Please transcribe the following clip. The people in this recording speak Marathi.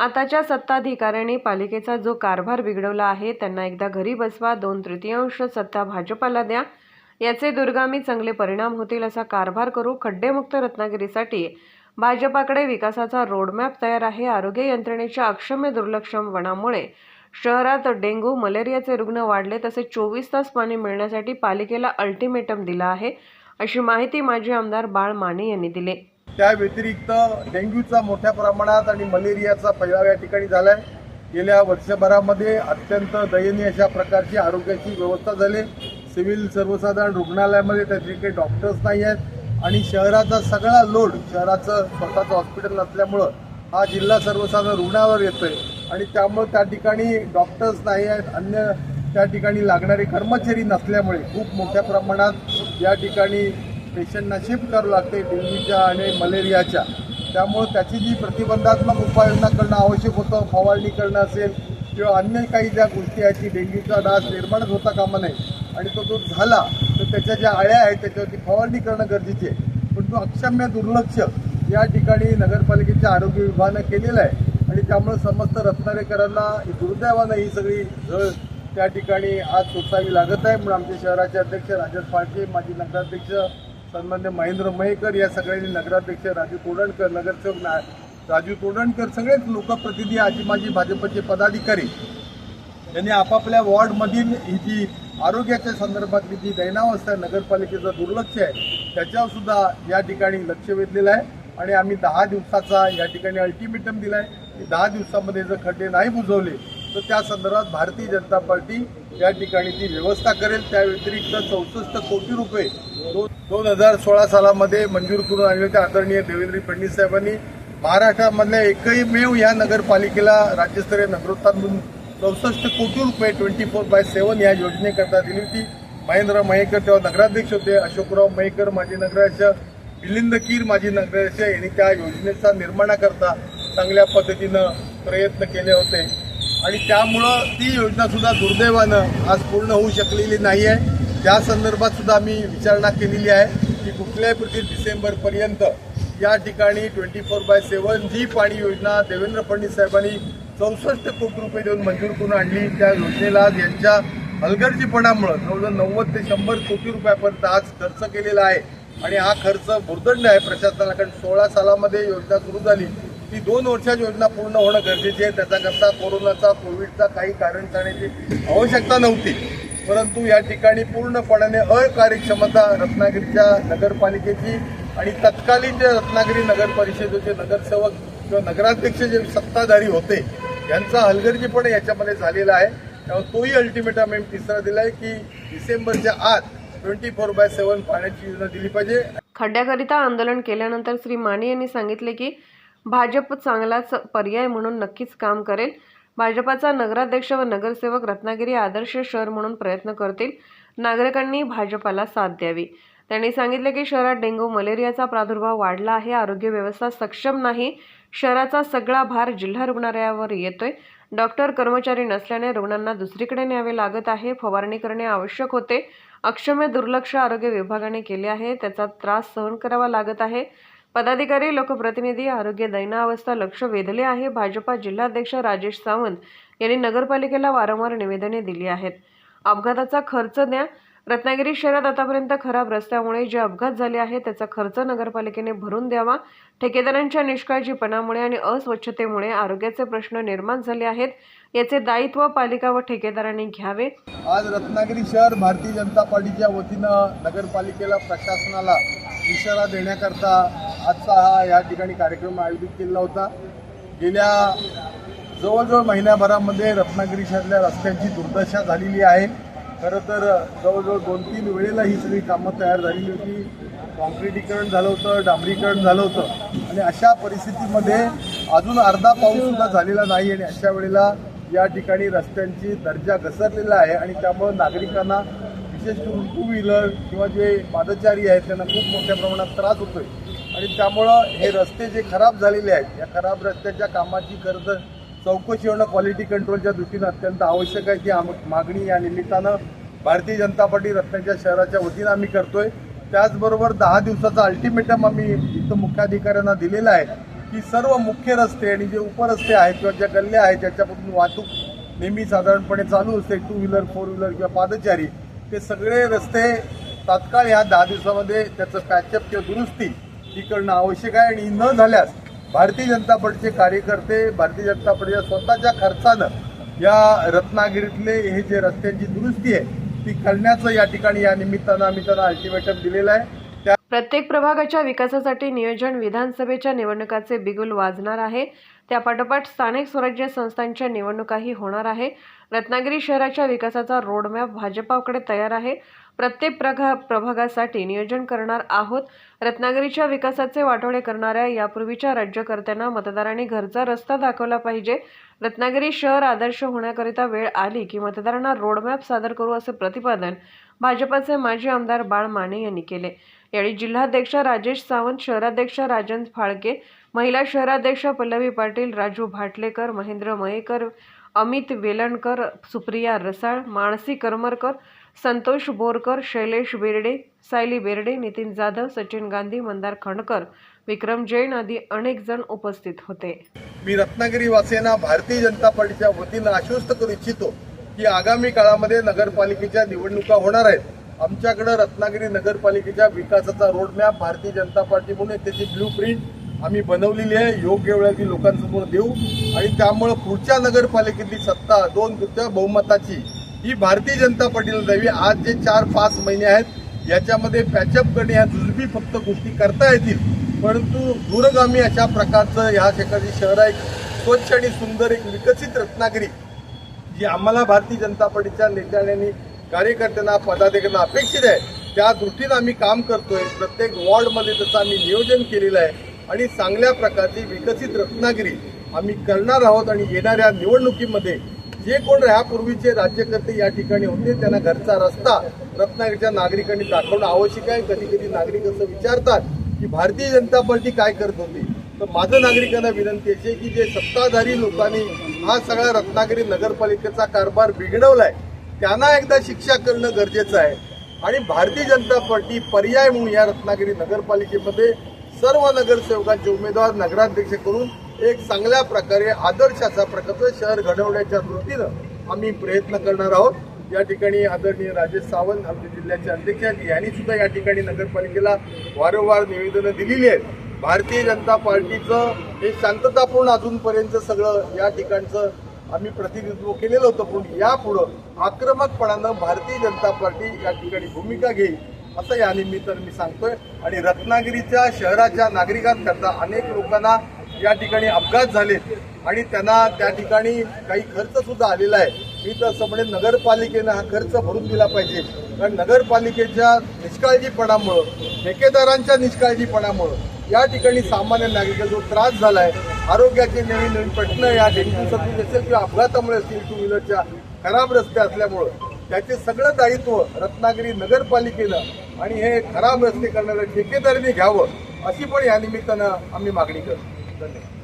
आताच्या सत्ताधिकाऱ्यांनी पालिकेचा जो कारभार बिघडवला आहे त्यांना एकदा घरी बसवा दोन तृतीयांश सत्ता भाजपाला द्या. याचे दुर्गामी चांगले परिणाम होतील असा कारभार करू खड्डेमुक्त रत्नागिरीसाठी भाजपाकडे विकासाचा रोडमॅप तयार आहे. आरोग्य यंत्रणेच्या अक्षम्य दुर्लक्षपणामुळे शहरात डेंग्यू मलेरियाचे रुग्ण वाढले तसे चोवीस तास पाणी मिळण्यासाठी पालिकेला अल्टिमेटम दिला आहे अशी माहिती माजी आमदार बाळ माने यांनी दिली. त्या व्यतिरिक्त डेंग्यूचा मोठ्या प्रमाणात आणि मलेरियाचा फैलाव या ठिकाणी झालाय. गेल्या वर्षभरामध्ये अत्यंत दयनीय अशा प्रकारची आरोग्याची व्यवस्था झाली. सिव्हिल सर्वसाधारण रुग्णालयामध्ये त्या ठिकाणी डॉक्टर्स नाही आहेत. आणि शहराचा सगळा लोड शहराचं स्वतःचं हॉस्पिटल नसल्यामुळं हा जिल्हा सर्वसाधारण रुग्णावर येतोय. आणि त्यामुळं त्या ठिकाणी डॉक्टर्स नाही आहेत. अन्य त्या ठिकाणी लागणारे कर्मचारी नसल्यामुळे खूप मोठ्या प्रमाणात या ठिकाणी पेशंटना शिफ्ट करावं लागते डेंग्यूच्या आणि मलेरियाच्या त्यामुळं त्याची जी प्रतिबंधात्मक उपाययोजना करणं आवश्यक होतं फवारणी करणं असेल किंवा अन्य काही ज्या गोष्टी आहेत की डेंग्यूचा डास निर्माणच होता कामा नये आणि तो जो झाला तर त्याच्या ज्या आळ्या आहेत त्याच्यावरती फवारणी करणं गरजेचे आहे. पण तो अक्षम्य दुर्लक्ष या ठिकाणी नगरपालिकेच्या आरोग्य विभागानं केलेलं आहे आणि त्यामुळे समस्त रत्नारेकरांना दुर्दैवानं ही सगळी झळ त्या ठिकाणी आज सोसावी लागत आहे. म्हणून आमच्या शहराचे अध्यक्ष राजत फाळके माजी नगराध्यक्ष सन्मान्य महेंद्र मयेकर या सगळ्यांनी नगराध्यक्ष राजू तोडणकर नगरसेवक ना राजू तोडणकर सगळेच लोकप्रतिनिधी आजी माजी भाजपचे पदाधिकारी. यांनी आपापल्या वॉर्डमधील ही जी आरोग्याच्या संदर्भातली जी दैनावस्था आहे नगरपालिकेचं दुर्लक्ष आहे त्याच्यावर सुद्धा या ठिकाणी लक्ष वेधलेलं आहे. आणि आम्ही दहा दिवसाचा या ठिकाणी अल्टिमेटम दिला आहे की दहा दिवसामध्ये जर खड्डे नाही बुजवले तर त्या संदर्भात भारतीय जनता पार्टी या ठिकाणी ती व्यवस्था करेल. त्या व्यतिरिक्त चौसष्ट कोटी रुपये दोन हजार सोळा सालामध्ये मंजूर करून आणले होते आदरणीय देवेंद्र फडणवीस साहेबांनी. महाराष्ट्रामधल्या एकही मेव या नगरपालिकेला राज्यस्तरीय नगरोत्थान चौसष्ट कोटी रुपये ट्वेंटी फोर बाय सेव्हन या योजनेकरता दिली होती. महेंद्र मयेकर तेव्हा नगराध्यक्ष होते. अशोकराव मयेकर माजी नगराध्यक्ष मिलिंद कीर माजी नगराध्यक्ष यांनी त्या योजनेचा निर्माणाकरता चांगल्या पद्धतीनं प्रयत्न केले होते. आणि त्यामुळं ती योजना सुद्धा दुर्दैवानं आज पूर्ण होऊ शकलेली नाही आहे त्या संदर्भात सुद्धा आम्ही विचारणा केलेली आहे की कुठल्याही प्रती डिसेंबरपर्यंत या ठिकाणी ट्वेंटी फोर बाय सेवन जी पाणी योजना देवेंद्र फडणवीस साहेबांनी चौसष्ट कोटी रुपये देऊन मंजूर करून आणली. त्या योजनेला आज यांच्या हलगर्जीपणामुळं जवळजवळ नव्वद ते शंभर कोटी रुपयापर्यंत आज खर्च केलेला आहे. आणि हा खर्च भुर्दंड आहे. प्रशासनाला कारण सोळा सालामध्ये योजना सुरू झाली. ती दोन वर्षाची योजना पूर्ण होणं गरजेचे आहे. त्याच्याकरता कोरोनाचा कोविडचा काही कारण करण्याची आवश्यकता नव्हती. परंतु या ठिकाणी पूर्णपणाने अकार्यक्षमता रत्नागिरीच्या नगरपालिकेची आणि तत्कालीन जे रत्नागिरी नगर परिषदेचे नगरसेवक किंवा नगराध्यक्ष जे सत्ताधारी होते यांचा हलगर्जीपण याच्यामध्ये झालेला आहे. त्यामुळे तोही अल्टिमेटम आम्ही तिसरा आहे की डिसेंबरच्या आत ट्वेंटी फोर बाय सेव्हन पाण्याची योजना दिली पाहिजे. खड्ड्याकरिता आंदोलन केल्यानंतर श्री माने यांनी सांगितले की भाजप चांगलाच पर्याय म्हणून नक्कीच काम करेल. भाजपाचा नगराध्यक्ष व नगरसेवक रत्नागिरी आदर्श शहर म्हणून प्रयत्न करतील. नागरिकांनी भाजपाला साथ द्यावी. त्यांनी सांगितले की शहरात डेंग्यू मलेरियाचा प्रादुर्भाव वाढला आहे आरोग्य व्यवस्था सक्षम नाही. शहराचा सगळा भार जिल्हा रुग्णालयावर येतोय. डॉक्टर कर्मचारी नसल्याने रुग्णांना दुसरीकडे न्यावे लागत आहे. फवारणी करणे आवश्यक होते. अक्षम्य दुर्लक्ष आरोग्य विभागाने केले आहे. त्याचा त्रास सहन करावा लागत आहे. पदाधिकारी लोकप्रतिनिधी आरोग्य दैनावस्था लक्ष वेधले आहे. भाजपा जिल्हाध्यक्ष राजेश सावंत यांनी नगरपालिकेला वारंवार निवेदने दिली आहेत. अपघाताचा खर्च द्या रत्नागिरी शहरात आतापर्यंत खराब रस्त्यामुळे जे अपघात झाले आहेत त्याचा खर्च नगरपालिकेने भरून द्यावा. ठेकेदारांच्या निष्काळजीपणामुळे आणि अस्वच्छतेमुळे आरोग्याचे प्रश्न निर्माण झाले आहेत. याचे दायित्व पालिका व ठेकेदारांनी घ्यावे. आज रत्नागिरी शहर भारतीय जनता पार्टीच्या वतीनं नगरपालिकेला प्रशासनाला इशारा देण्याकरता आजचा हा या ठिकाणी कार्यक्रम आयोजित केला होता. गेल्या जवळजवळ महिन्याभरामध्ये रत्नागिरी शहरातल्या रस्त्यांची दुर्दशा झालेली आहे. खरं तर जवळजवळ दोन तीन वेळेला ही सगळी कामं तयार झालेली होती. कॉन्क्रिटीकरण झालं होतं डांबरीकरण झालं होतं. आणि अशा परिस्थितीमध्ये अजून अर्धा पाऊस सुद्धा झालेला नाही आणि अशा वेळेला या ठिकाणी रस्त्यांची दर्जा घसरलेला आहे आणि त्यामुळं नागरिकांना विशेष करून टू व्हीलर किंवा जे पादचारी आहेत त्यांना खूप मोठ्या प्रमाणात त्रास होतोय. आणि त्यामुळं हे रस्ते जे खराब झालेले आहेत या खराब रस्त्याच्या कामाची खरं तर चौकशी होणं क्वालिटी कंट्रोलच्या दृष्टीनं अत्यंत आवश्यक आहे. ती आम- मागणी या निमित्तानं भारतीय जनता पार्टी रत्नाच्या शहराच्या वतीनं आम्ही करतोय. त्याचबरोबर दहा दिवसाचा अल्टिमेटम आम्ही इथं मुख्याधिकाऱ्यांना दिलेला आहे की सर्व मुख्य रस्ते आणि जे उपरस्ते आहेत किंवा ज्या गल्ल्या आहेत ज्याच्यापासून वाहतूक नेहमी साधारणपणे चालू असते टू व्हीलर फोर व्हीलर किंवा पादचारी ते सगळे रस्ते तात्काळ ह्या दहा दिवसामध्ये त्याचं पॅचअप किंवा दुरुस्ती ही करणं आवश्यक आहे. आणि न झाल्यास भारतीय जनता पार्टीचे कार्यकर्ते भारतीय जनता पार्टीच्या स्वतःच्या खर्चानं या रत्नागिरीतले हे जे रस्त्यांची दुरुस्ती आहे ती करण्याचं या ठिकाणी या निमित्तानं आम्ही त्यांना अल्टिमेटम दिलेलं आहे. प्रत्येक प्रभागाच्या विकासासाठी नियोजन विधानसभेच्या निवडणुकाचे बिगुल वाजणार आहे. त्यापाठोपाठ स्थानिक स्वराज्य संस्थांच्या निवडणुकाही होणार आहे. रत्नागिरी शहराच्या विकासाचा रोडमॅप भाजपाकडे तयार आहे. प्रत्येक प्रघा प्रभागासाठी नियोजन करणार आहोत. रत्नागिरीच्या विकासाचे वाटोळे करणाऱ्या यापूर्वीच्या राज्यकर्त्यांना मतदारांनी घरचा रस्ता दाखवला पाहिजे. रत्नागिरी शहर आदर्श होण्याकरिता वेळ आली की मतदारांना रोडमॅप सादर करू असे प्रतिपादन भाजपाचे माजी आमदार बाळ माने यांनी केले. यावेळी जिल्हाध्यक्ष राजेश सावंत शहराध्यक्ष राजन फाळके महिला शहराध्यक्ष पल्लवी पाटील राजू भाटलेकर महेंद्र मयेकर अमित वेलणकर सुप्रिया रसाळ मानसी करमरकर संतोष बोरकर शैलेश बेर्डे सायली बेर्डे नितीन जाधव सचिन गांधी मंदार खंडकर विक्रम जैन आदी अनेक जण उपस्थित होते. मी रत्नागिरी वासियांना भारतीय जनता पार्टीच्या वतीनं आश्वस्त करू इच्छितो की आगामी काळामध्ये नगरपालिकेच्या निवडणुका होणार आहेत. आमच्याकडे रत्नागिरी नगरपालिकेच्या विकासाचा रोडमॅप भारतीय जनता पार्टी म्हणून त्याची ब्ल्यू प्रिंट आम्ही बनवलेली आहे. योग्य वेळा ती लोकांसमोर देऊ. आणि त्यामुळं पुढच्या नगरपालिकेतली सत्ता दोन तृतीय बहुमताची ही भारतीय जनता पार्टीला द्यावी. आज जे चार पाच महिने आहेत याच्यामध्ये पॅचअप करणे ह्या जुजबी फक्त गोष्टी करता येतील. परंतु दूरगामी अशा प्रकारचं ह्या ठिकाणी शहर आहे. स्वच्छ आणि सुंदर एक विकसित रत्नागिरी जी आम्हाला भारतीय जनता पार्टीच्या नेत्यांनी कार्यकर्त्यांना पदाधिकाऱ्यांना अपेक्षित आहे. त्या दृष्टीनं आम्ही काम करतोय. प्रत्येक वॉर्डमध्ये त्याचं आम्ही नियोजन केलेलं आहे. आणि चांगल्या प्रकारची विकसित रत्नागिरी आम्ही करणार आहोत आणि येणाऱ्या निवडणुकीमध्ये जे कोण ह्यापूर्वीचे राज्यकर्ते या ठिकाणी होते. त्यांना घरचा रस्ता रत्नागिरीच्या नागरिकांनी दाखवणं आवश्यक आहे. कधी कधी नागरिक असं विचारतात की भारतीय जनता पार्टी काय करत होती? तर माझं नागरिकांना विनंती अशी की जे सत्ताधारी लोकांनी हा सगळा रत्नागिरी नगरपालिकेचा कारभार बिघडवलाय त्यांना एकदा शिक्षा करणं गरजेचं आहे. आणि भारतीय जनता पार्टी पर्याय म्हणून या रत्नागिरी नगरपालिकेमध्ये सर्व नगरसेवकांचे उमेदवार नगराध्यक्ष करून एक चांगल्या प्रकारे आदर्शाचा प्रकल्प प्रकारचं शहर घडवण्याच्या दृष्टीनं आम्ही प्रयत्न करणार आहोत. या ठिकाणी आदरणीय राजेश सावंत आमचे जिल्ह्याचे अध्यक्ष आहेत. यांनी सुद्धा या ठिकाणी नगरपालिकेला वारंवार निवेदनं दिलेली आहेत. भारतीय जनता पार्टीचं हे शांततापूर्ण अजूनपर्यंत सगळं या ठिकाणचं आम्ही प्रतिनिधित्व केलेलं होतं. पण यापुढं आक्रमकपणानं भारतीय जनता पार्टी या ठिकाणी भूमिका घेईल असं या निमित्तानं मी सांगतोय. आणि रत्नागिरीच्या शहराच्या नागरिकांकरता अनेक लोकांना या ठिकाणी अपघात झालेत आणि त्यांना त्या ठिकाणी काही खर्च सुद्धा आलेला आहे. मी तर असं म्हणेन नगरपालिकेनं हा खर्च भरून दिला पाहिजे. कारण नगरपालिकेच्या निष्काळजीपणामुळं ठेकेदारांच्या निष्काळजीपणामुळं या ठिकाणी सामान्य नागरिकांना जो त्रास झाला आहे आरोग्याचे नवीन नवीन प्रश्न या डेंग्यूसाठी असेल किंवा अपघातामुळे असतील टू व्हीलरच्या खराब रस्ते असल्यामुळं त्याचे सगळं दायित्व रत्नागिरी नगरपालिकेनं आणि हे खराब रस्ते करणाऱ्या ठेकेदारांनी घ्यावं अशी पण या निमित्तानं आम्ही मागणी करतो. Dale.